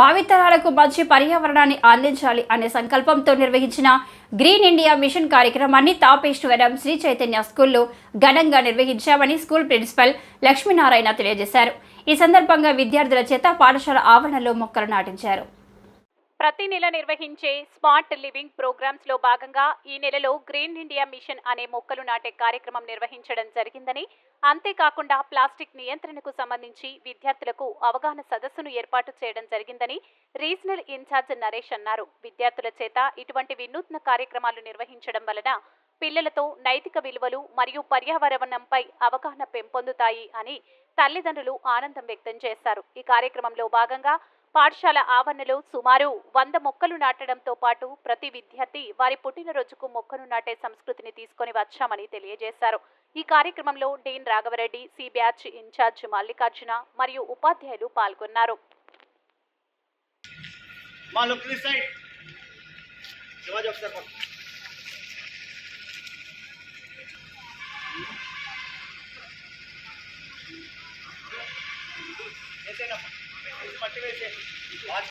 భావితరాలకు మంచి పర్యావరణాన్ని అందించాలి అనే సంకల్పంతో నిర్వహించిన గ్రీన్ ఇండియా మిషన్ కార్యక్రమాన్ని తాపేశ్వరం శ్రీ చైతన్య స్కూల్లో ఘనంగా నిర్వహించామని స్కూల్ ప్రిన్సిపల్ లక్ష్మీనారాయణ తెలియజేశారు. ఈ సందర్భంగా విద్యార్థుల చేత పాఠశాల ఆవరణలో మొక్కలు నాటించారు. ప్రతి నెల నిర్వహించే స్మార్ట్ లివింగ్ ప్రోగ్రామ్స్లో భాగంగా ఈ నెలలో గ్రీన్ ఇండియా మిషన్ అనే మొక్కలు నాటే కార్యక్రమం నిర్వహించడం జరిగిందని అంతేకాకుండా ప్లాస్టిక్ నియంత్రణకు సంబంధించి విద్యార్థులకు అవగాహన సదస్సును ఏర్పాటు చేయడం జరిగిందని రీజనల్ ఇన్ఛార్జ్ నరేష్ అన్నారు. విద్యార్థుల చేత ఇటువంటి వినూత్న కార్యక్రమాలు నిర్వహించడం వలన పిల్లలతో నైతిక విలువలు మరియు పర్యావరణంపై అవగాహన పెంపొందుతాయి అని తల్లిదండ్రులు ఆనందం వ్యక్తం చేశారు. ఈ కార్యక్రమంలో భాగంగా పాఠశాల ఆవరణలో సుమారు వంద మొక్కలు నాటడంతో పాటు ప్రతి విద్యార్థి వారి పుట్టినరోజుకు మొక్కను నాటే సంస్కృతిని తీసుకొని వచ్చామని తెలియజేశారు. ఈ కార్యక్రమంలో dean Raghava Reddy C batch incharge Mallikarjuna మరియు ఉపాధ్యాయులు పాల్గొన్నారు. మా లుక్